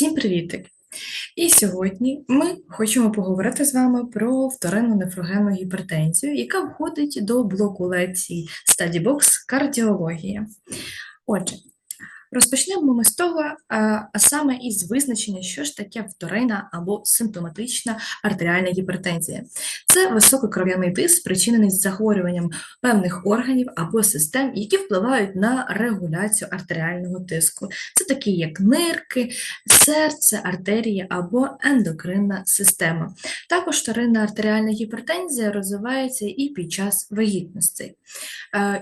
Всім привітик! І сьогодні ми хочемо поговорити з вами про вторинну нефрогенну гіпертензію, яка входить до блоку лекцій StudyBox кардіологія. Отже, Розпочнемо ми з того, а саме із визначення, що ж таке вторинна або симптоматична артеріальна гіпертензія. Це високий кров'яний тиск, спричинений захворюванням певних органів або систем, які впливають на регуляцію артеріального тиску. Це такі, як нирки, серце, артерії або ендокринна система. Також вторинна артеріальна гіпертензія розвивається і під час вагітності.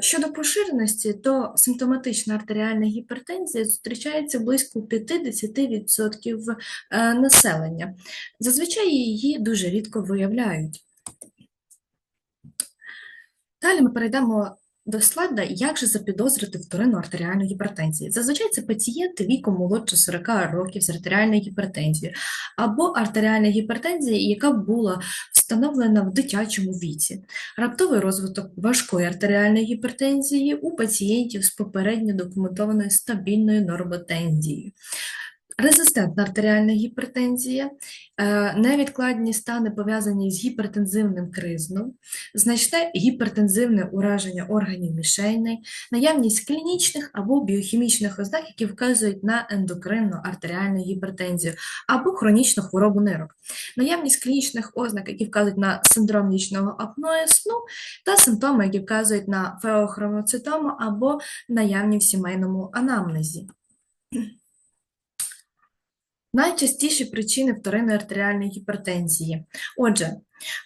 Щодо поширеності, то симптоматична артеріальна гіпертензія гіпертензія зустрічається близько 50% е, населення. Зазвичай її дуже рідко виявляють. Далі ми перейдемо до слайда, як же запідозрити вторинну артеріальну гіпертензію. Зазвичай це пацієнти віком молодше 40 років з артеріальною гіпертензією, або артеріальна гіпертензія, яка була встановлена в дитячому віці, раптовий розвиток важкої артеріальної гіпертензії у пацієнтів з попередньо документованою стабільною нормотензією. Резистентна артеріальна гіпертензія, е, невідкладні стани пов'язані з гіпертензивним кризном, значне гіпертензивне ураження органів мішейної, наявність клінічних або біохімічних ознак, які вказують на ендокринну артеріальну гіпертензію або хронічну хворобу нирок, наявність клінічних ознак, які вказують на синдром нічного апноє сну, та симптоми, які вказують на феохромоцитому або наявні в сімейному анамнезі. Найчастіші причини вторинної артеріальної гіпертензії. Отже,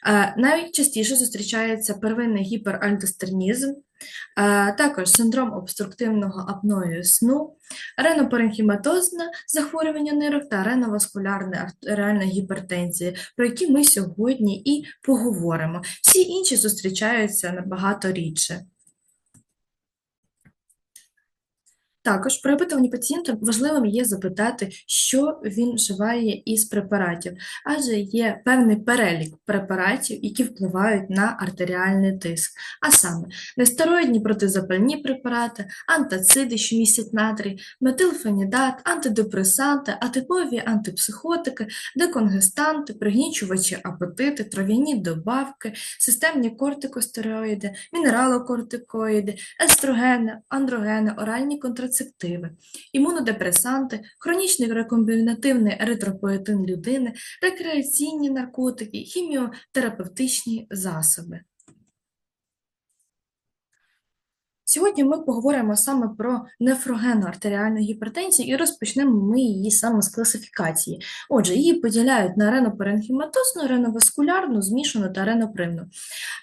е, найчастіше зустрічається первинний гіперальдостернізм, е, також синдром обструктивного апною сну, ренопаренхіматозне захворювання нирок та реноваскулярна артеріальна гіпертензія, про які ми сьогодні і поговоримо. Всі інші зустрічаються набагато рідше. Також при опитуванні пацієнта важливим є запитати, що він вживає із препаратів, адже є певний перелік препаратів, які впливають на артеріальний тиск, а саме нестероїдні протизапальні препарати, антациди, що містять натрій, метилфенідат, антидепресанти, атипові антипсихотики, деконгестанти, пригнічувачі апетити, трав'яні добавки, системні кортикостероїди, мінералокортикоїди, естрогени, андрогени, оральні контрацепції, контрацептиви, імунодепресанти, хронічний рекомбінативний еритропоетин людини, рекреаційні наркотики, хіміотерапевтичні засоби. Сьогодні ми поговоримо саме про нефрогенну артеріальну гіпертензію і розпочнемо ми її саме з класифікації. Отже, її поділяють на ренопаренхіматозну, реноваскулярну, змішану та ренопривну.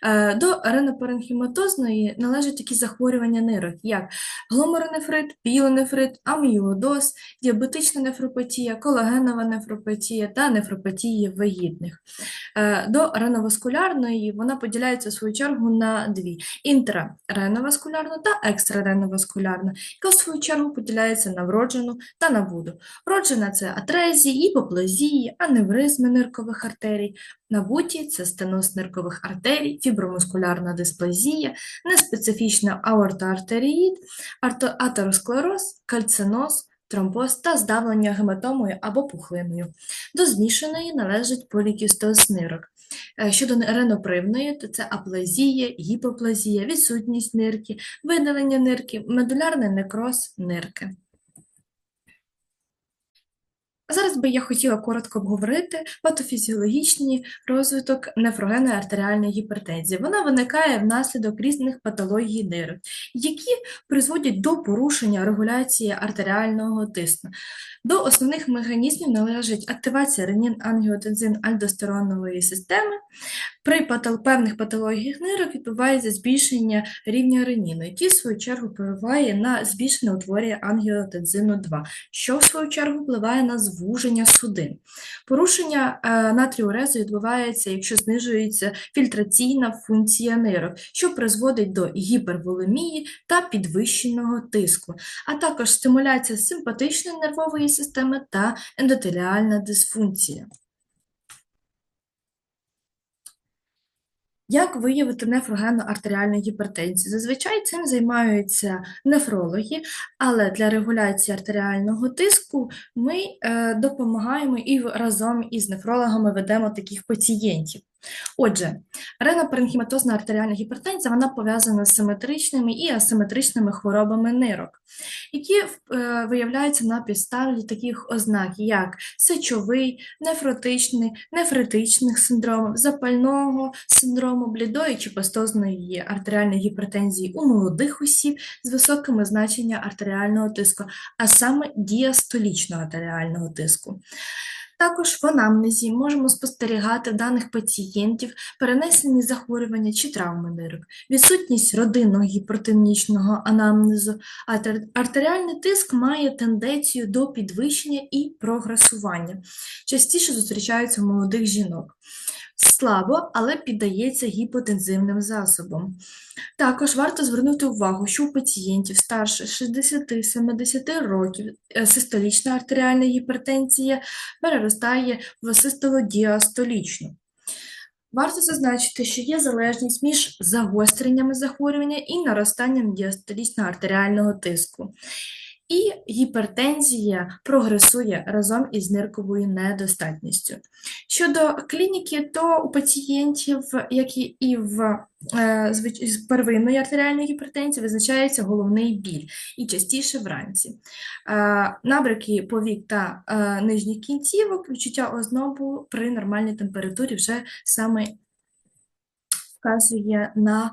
Е, до ренопаренхіматозної належать такі захворювання нирок, як гломеронефрит, пілонефрит, аміодоз, діабетична нефропатія, колагенова нефропатія та нефропатії вагітних. Е, до реноваскулярної вона поділяється в свою чергу на дві: інтрареноваскулярну та екстрареноваскулярна, яка в свою чергу поділяється на вроджену та на воду. Вроджена це атрезії, іпоплазії, аневризми ниркових артерій, набуті це стеноз ниркових артерій, фібромускулярна дисплазія, неспецифічна аортоартеріїд, атеросклероз, кальциноз, тромбоз та здавлення гематомою або пухлиною. До змішаної належить полікістоз нирок. Е, щодо ренопривної, то це аплазія, гіпоплазія, відсутність нирки, видалення нирки, медулярний некроз нирки. Зараз би я хотіла коротко обговорити патофізіологічний розвиток нефрогенної артеріальної гіпертензії. Вона виникає внаслідок різних патологій нирок, які призводять до порушення регуляції артеріального тиску. До основних механізмів належить активація ренін ангіотензин альдостеронової системи. При певних патологіях нирок відбувається збільшення рівня реніну, який, в свою чергу, впливає на збільшене утворення ангіотензину 2, що в свою чергу впливає на звуження судин. Порушення е, натріурезу відбувається, якщо знижується фільтраційна функція нирок, що призводить до гіперволемії та підвищеного тиску, а також стимуляція симпатичної нервової системи та ендотеліальна дисфункція. Як виявити нефрогенну артеріальну гіпертензію? Зазвичай цим займаються нефрологи, але для регуляції артеріального тиску ми е, допомагаємо і разом із нефрологами ведемо таких пацієнтів. Отже, ренопаренхіматозна артеріальна гіпертензія вона пов'язана з симетричними і асиметричними хворобами нирок, які е, виявляються на підставі таких ознак, як сечовий, нефротичний, нефритичний синдром, запального синдрому, блідої чи пастозної артеріальної гіпертензії у молодих осіб з високими значеннями артеріального тиску, а саме діастолічного артеріального тиску. Також в анамнезі можемо спостерігати даних пацієнтів перенесені захворювання чи травми нирок, відсутність родинного гіпертонічного анамнезу, артеріальний тиск має тенденцію до підвищення і прогресування, частіше зустрічаються у молодих жінок слабо, але піддається гіпотензивним засобам. Також варто звернути увагу, що у пацієнтів старше 60-70 років е, систолічна артеріальна гіпертензія переростає в систолодіастолічну. Варто зазначити, що є залежність між загостреннями захворювання і наростанням діастолічного артеріального тиску і гіпертензія прогресує разом із нирковою недостатністю. Щодо клініки, то у пацієнтів, як і в е, з первинної артеріальної гіпертензії, визначається головний біль і частіше вранці. Е, набряки повік та е, нижніх кінцівок, відчуття ознобу при нормальній температурі вже саме вказує на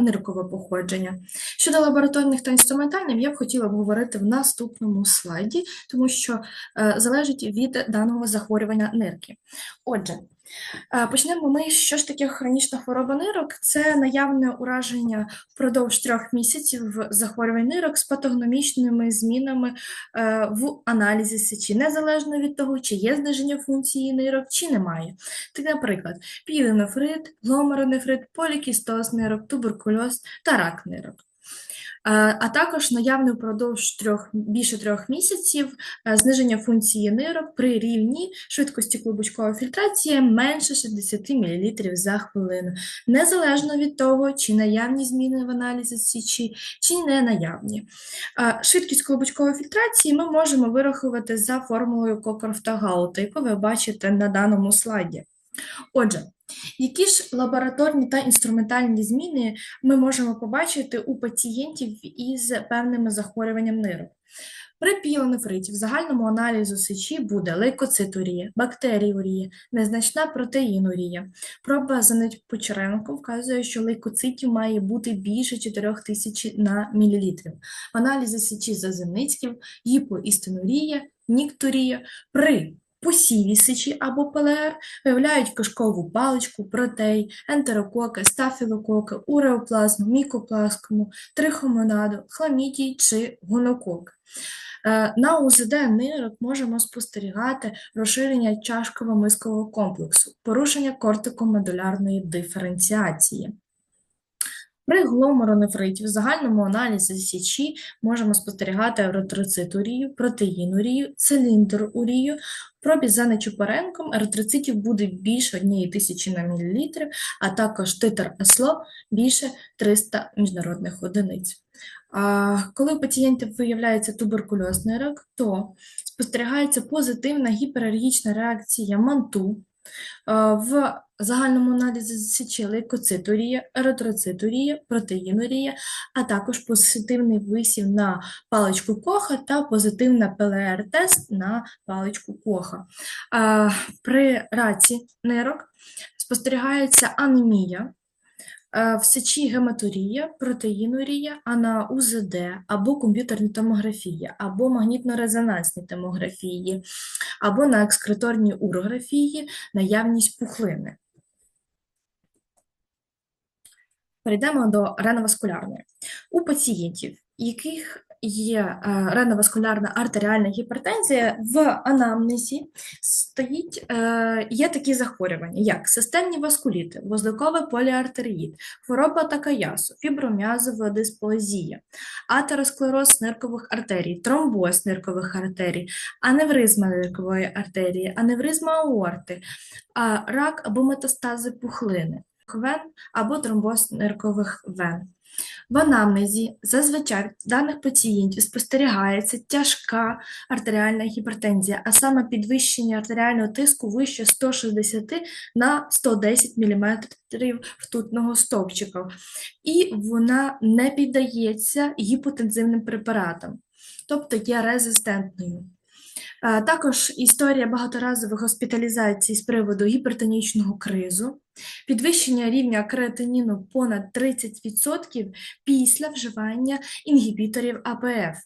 ниркове походження. Щодо лабораторних та інструментальних, я б хотіла обговорити в наступному слайді, тому що е, залежить від даного захворювання нирки. Отже, Е, почнемо ми, що ж таке хронічна хвороба нирок? Це наявне ураження впродовж трьох місяців захворювань нирок з патогномічними змінами е, в аналізі сечі, незалежно від того, чи є зниження функції нирок, чи немає. Так, наприклад, піленофрит, гломеронефрит, полікістоз нирок, туберкульоз та рак нирок. А також наявне впродовж трьох, більше трьох місяців е, зниження функції нирок при рівні швидкості клубочкової фільтрації менше 60 мл за хвилину, незалежно від того, чи наявні зміни в аналізі січі, чи не наявні. Швидкість клубочкової фільтрації ми можемо вирахувати за формулою Кокорфта-Гаута, яку ви бачите на даному слайді. Отже, які ж лабораторні та інструментальні зміни ми можемо побачити у пацієнтів із певними захворюванням нирок? При піонефриті в загальному аналізу сечі буде лейкоцитурія, бактеріурія, незначна протеїнурія. Проба за Почеренко вказує, що лейкоцитів має бути більше 4 тисяч на мілілітрів. В аналізі сечі за Зеницьким, гіпоістенурія, нікторія. При посіві сечі або ПЛР виявляють кишкову паличку, протей, ентерококи, стафілококи, уреоплазму, мікоплазму, трихомонаду, хламідій чи гонокок. Е, на УЗД нирок можемо спостерігати розширення чашково-мискового комплексу, порушення кортикомедулярної диференціації. При гломеронефриті в загальному аналізі січі можемо спостерігати еритроцитурію, протеїнурію, циліндрурію. Пробі за нечупоренком еритроцитів буде більше 1 тисячі на мілілітр, а також титр СЛО більше 300 міжнародних одиниць. А коли у пацієнтів виявляється туберкульозний рак, то спостерігається позитивна гіпералергічна реакція манту в загальному аналізі сечі лейкоцитурія, еритроцитурія, протеїнурія, а також позитивний висів на паличку коха та позитивна ПЛР-тест на паличку коха. При раці нирок спостерігається анемія. В сечі гематурія, протеїнурія, а на УЗД або комп'ютерні томографії, або магнітно-резонансні томографії, або на екскреторній урографії наявність пухлини. Перейдемо до реноваскулярної. У пацієнтів, яких є е, реноваскулярна артеріальна гіпертензія, в анамнезі стоїть, е, є такі захворювання, як системні васкуліти, вузликовий поліартеріїд, хвороба Такаясу, фібром'язова дисплазія, атеросклероз ниркових артерій, тромбоз ниркових артерій, аневризма ниркової артерії, аневризма аорти, рак або метастази пухлини. Вен або тромбоз ниркових вен. В анамнезі зазвичай в даних пацієнтів спостерігається тяжка артеріальна гіпертензія, а саме підвищення артеріального тиску вище 160 на 110 мм ртутного стовпчика, і вона не піддається гіпотензивним препаратам, тобто є резистентною. Е, Також історія багаторазових госпіталізацій з приводу гіпертонічного кризу, підвищення рівня креатиніну понад 30% після вживання інгібіторів АПФ,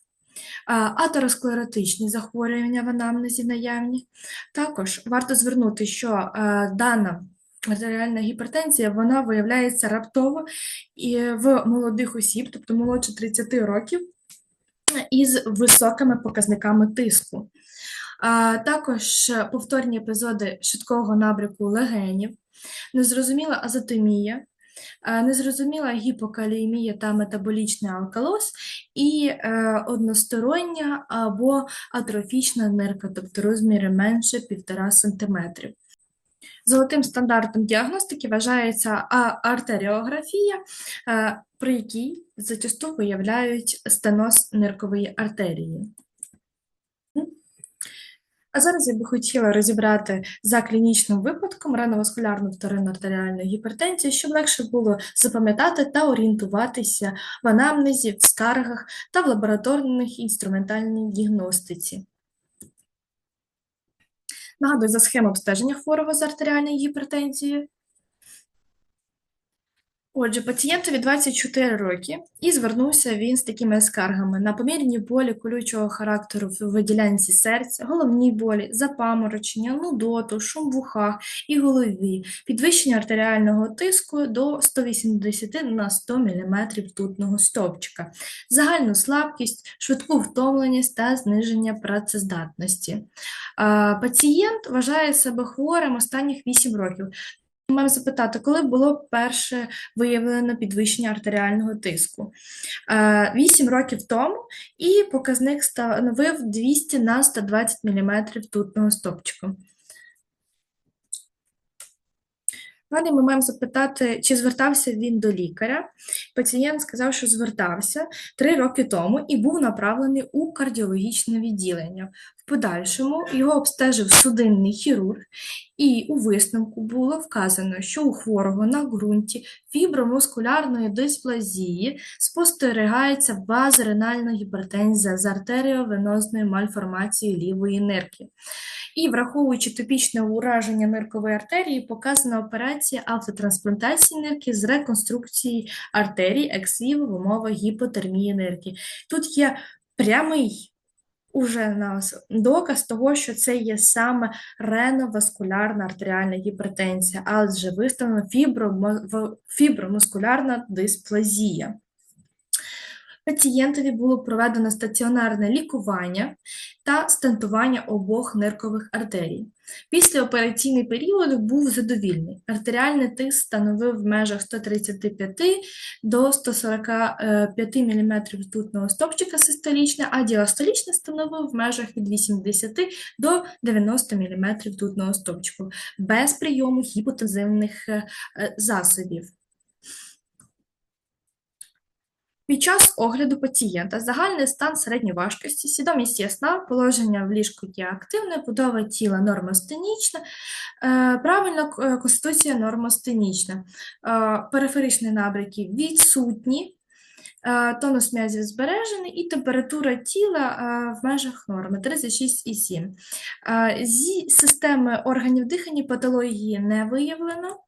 атеросклеротичні захворювання в анамнезі наявні. Також варто звернути, що е, дана артеріальна гіпертензія вона виявляється раптово і в молодих осіб, тобто молодше 30 років, із високими показниками тиску. Також повторні епізоди швидкого набряку легенів, незрозуміла азотомія, е, незрозуміла гіпокаліємія та метаболічний алкалоз і е, одностороння або атрофічна нирка, тобто розміри менше 1,5 см. Золотим стандартом діагностики вважається артеріографія, е, при якій зачасту виявляють стеноз ниркової артерії. А зараз я би хотіла розібрати за клінічним випадком реноваскулярну вторинну артеріальну гіпертензію, щоб легше було запам'ятати та орієнтуватися в анамнезі, в скаргах та в лабораторних інструментальній діагностиці. Нагадую за схему обстеження хворого з артеріальної гіпертензією. Отже, пацієнтові 24 роки і звернувся він з такими скаргами на помірні болі колючого характеру в ділянці серця, головні болі, запаморочення, нудоту, шум в ухах і голові, підвищення артеріального тиску до 180 на 100 мм ртутного стовпчика, загальну слабкість, швидку втомленість та зниження працездатності. Пацієнт вважає себе хворим останніх 8 років. Маємо запитати, коли було перше виявлено підвищення артеріального тиску? Вісім 8 років тому, і показник становив 200 на 120 мм тутного стовпчика. Далі ми маємо запитати, чи звертався він до лікаря. Пацієнт сказав, що звертався 3 роки тому і був направлений у кардіологічне відділення. В подальшому його обстежив судинний хірург, і у висновку було вказано, що у хворого на ґрунті фібромускулярної дисплазії спостерігається базоренальна гіпертензія з артеріовенозною мальформацією лівої нирки. І враховуючи топічне ураження ниркової артерії, показана операція автотрансплантації нирки з реконструкції артерій ексвів в умовах гіпотермії нирки. Тут є прямий уже нас доказ того, що це є саме реноваскулярна артеріальна гіпертензія, адже виставлена фібромускулярна дисплазія. Пацієнтові було проведено стаціонарне лікування та стентування обох ниркових артерій. Післяопераційний період був задовільний. Артеріальний тиск становив в межах 135 до 145 мм ртутного стовпчика систолічне, а діастолічне становив в межах від 80 до 90 мм ртутного стовпчика без прийому гіпотензивних е, засобів. Під час огляду пацієнта загальний стан середньої важкості, свідомість ясна, положення в ліжку є активне, будова тіла нормостенічна, е, правильна е, конституція нормостенічна, е, периферичні набряки відсутні, тонус м'язів збережений і температура тіла в межах норми 36,7. Е, Зі системи органів дихання патології не виявлено.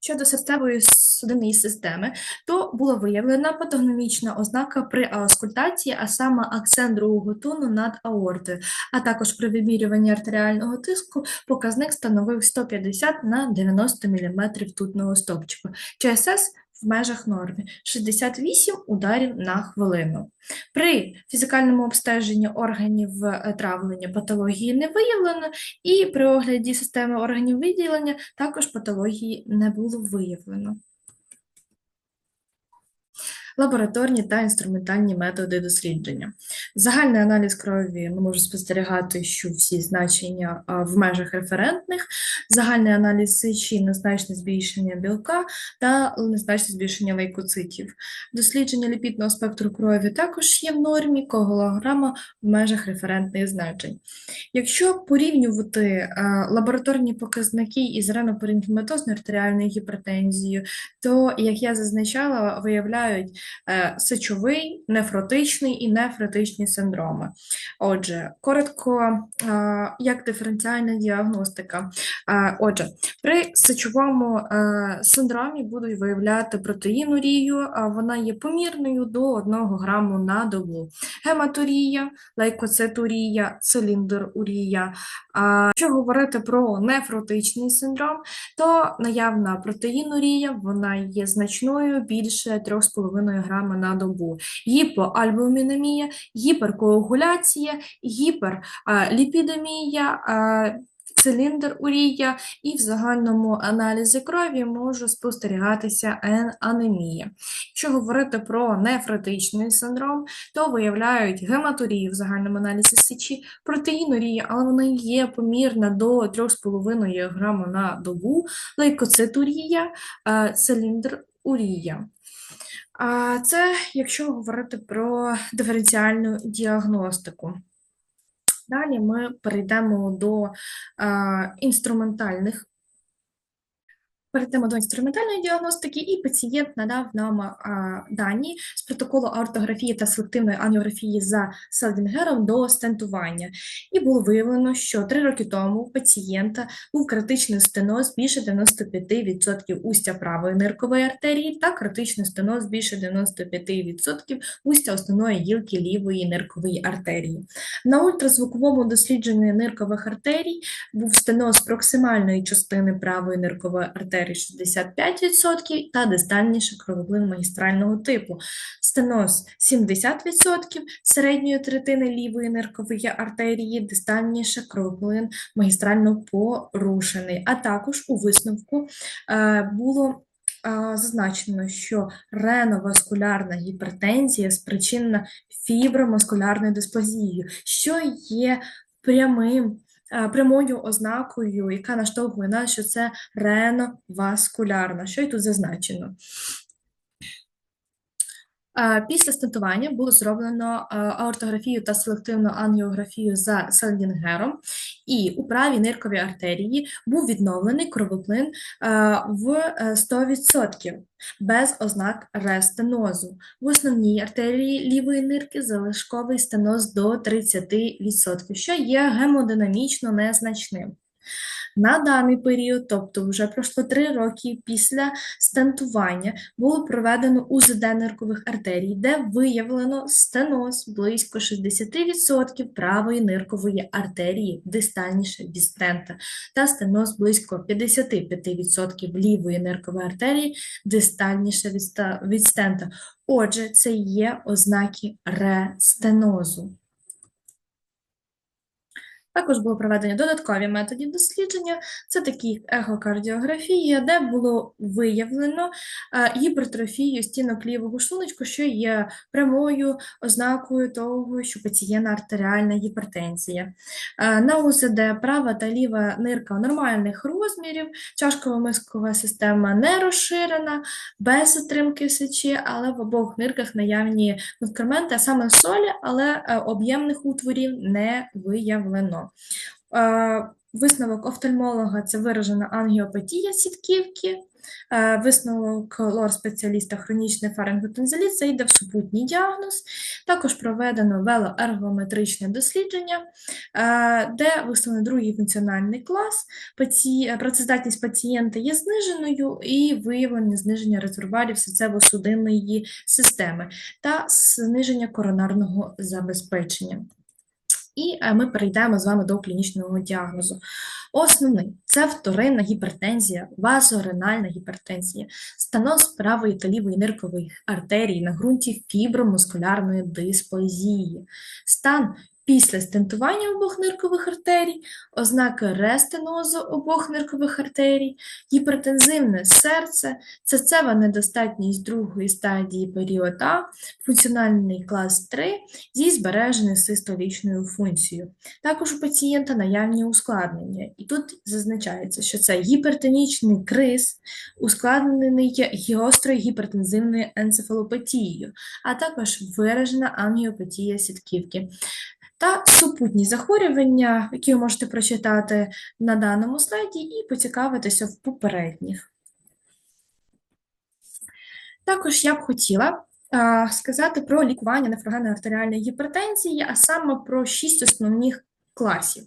Щодо серцевої судинної системи, то була виявлена патогномічна ознака при аускультації, а саме акцент другого тону над аортою, а також при вимірюванні артеріального тиску показник становив 150 на 90 мм ртутного стовпчика. ЧСС в межах норми 68 ударів на хвилину. При фізикальному обстеженні органів травлення патології не виявлено, і при огляді системи органів виділення також патології не було виявлено. Лабораторні та інструментальні методи дослідження. Загальний аналіз крові ми можемо спостерігати, що всі значення в межах референтних, загальний аналіз сечі, незначне збільшення білка та незначне збільшення лейкоцитів. Дослідження ліпідного спектру крові також є в нормі, коголограма в межах референтних значень. Якщо порівнювати лабораторні показники із ренопаренхіматозною артеріальною гіпертензією, то, як я зазначала, виявляють е, сечовий, нефротичний і нефротичні синдроми. Отже, коротко, е, як диференціальна діагностика. Е, Отже, при сечовому е, синдромі будуть виявляти протеїнурію, вона є помірною до 1 граму на добу. Гематурія, лейкоцитурія, циліндр-урія. Якщо говорити про нефротичний синдром, то наявна протеїнурія, вона є значною більше 3,5 грама на добу. Гіпоальбумінемія, гіперкоагуляція, гіперліпідемія, циліндр урія і в загальному аналізі крові може спостерігатися ан- анемія. Якщо говорити про нефротичний синдром, то виявляють гематурію в загальному аналізі сечі, протеїнурія, але вона є помірна до 3,5 грама на добу, лейкоцитурія, циліндр урія. А це якщо говорити про диференціальну діагностику. Далі ми перейдемо до е, інструментальних. Перейдемо до інструментальної діагностики, і пацієнт надав нам а, дані з протоколу аортографії та селективної ангіографії за Селдінгером до стентування. І було виявлено, що три роки тому у пацієнта був критичний стеноз більше 95% устя правої ниркової артерії та критичний стеноз більше 95% устя основної гілки лівої ниркової артерії. На ультразвуковому дослідженні ниркових артерій був стеноз проксимальної частини правої ниркової артерії 65% та дистальніше кровоплин магістрального типу. Стеноз 70% середньої третини лівої ниркової артерії, дистальніше кровоплин магістрально порушений. А також у висновку е, було Зазначено, що реноваскулярна гіпертензія спричинена фібромаскулярною дисплазією, що є прямим, прямою ознакою, яка наштовхує нас, що це реноваскулярна, що й тут зазначено. А, Після стентування було зроблено а, аортографію та селективну ангіографію за Селдінгером, і у правій нирковій артерії був відновлений кровоплин в е, 100% без ознак рестенозу. В основній артерії лівої нирки залишковий стеноз до 30%, що є гемодинамічно незначним. На даний період, тобто вже пройшло 3 роки після стентування, було проведено УЗД ниркових артерій, де виявлено стеноз близько 60% правої ниркової артерії дистальніше від стента, та стеноз близько 55% лівої ниркової артерії дистальніше від стента. Отже, це є ознаки рестенозу. Також було проведено додаткові методи дослідження, це такі ехокардіографія, де було виявлено е, гіпертрофію стінок лівого шлуночку, що є прямою ознакою того, що пацієнта артеріальна гіпертензія. Е, На УЗД права та ліва нирка нормальних розмірів, чашково-мискова система не розширена, без затримки сечі, але в обох нирках наявні а саме солі, але е, об'ємних утворів не виявлено. Е, Висновок офтальмолога це виражена ангіопатія сітківки. Висновок лор-спеціаліста хронічний фаринготонзиліт це йде в супутній діагноз. Також проведено велоергометричне дослідження, де виставлено другий функціональний клас. Працездатність пацієнта є зниженою і виявлено зниження резервуарів серцево-судинної системи та зниження коронарного забезпечення. І е, ми перейдемо з вами до клінічного діагнозу. Основний це вторинна гіпертензія, вазоренальна гіпертензія, станоз правої та лівої ниркової артерії на ґрунті фібромускулярної дисплазії, стан після стентування обох ниркових артерій, ознаки рестенозу обох ниркових артерій, гіпертензивне серце, серцева недостатність другої стадії період А, функціональний клас 3 зі збереженою систолічною функцією. Також у пацієнта наявні ускладнення, і тут зазначається, що це гіпертонічний криз, ускладнений гострою гіпертензивною енцефалопатією, а також виражена ангіопатія сітківки. Та супутні захворювання, які ви можете прочитати на даному слайді і поцікавитися в попередніх. Також я б хотіла сказати про лікування нефрогенної артеріальної гіпертензії, а саме про шість основних класів.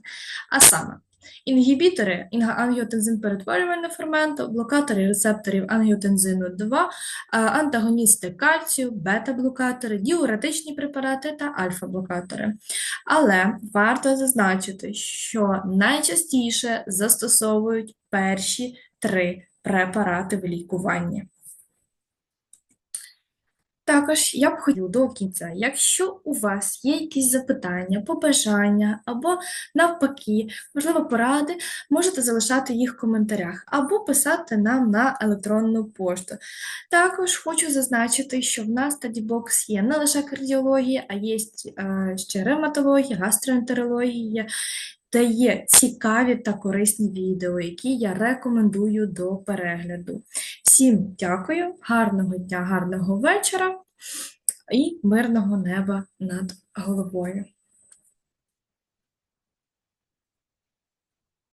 А саме інгібітори ангіотензин перетворювального ферменту, блокатори рецепторів ангіотензину 2, антагоністи кальцію, бета-блокатори, діуретичні препарати та альфа-блокатори. Але варто зазначити, що найчастіше застосовують перші три препарати в лікуванні. Також я б хотіла до кінця, якщо у вас є якісь запитання, побажання або навпаки, можливо, поради, можете залишати їх в коментарях або писати нам на електронну пошту. Також хочу зазначити, що в нас Стадібокс є не лише кардіологія, а є е, ще ревматологія, гастроентерологія, де є цікаві та корисні відео, які я рекомендую до перегляду. Всім дякую, гарного дня, гарного вечора і мирного неба над головою.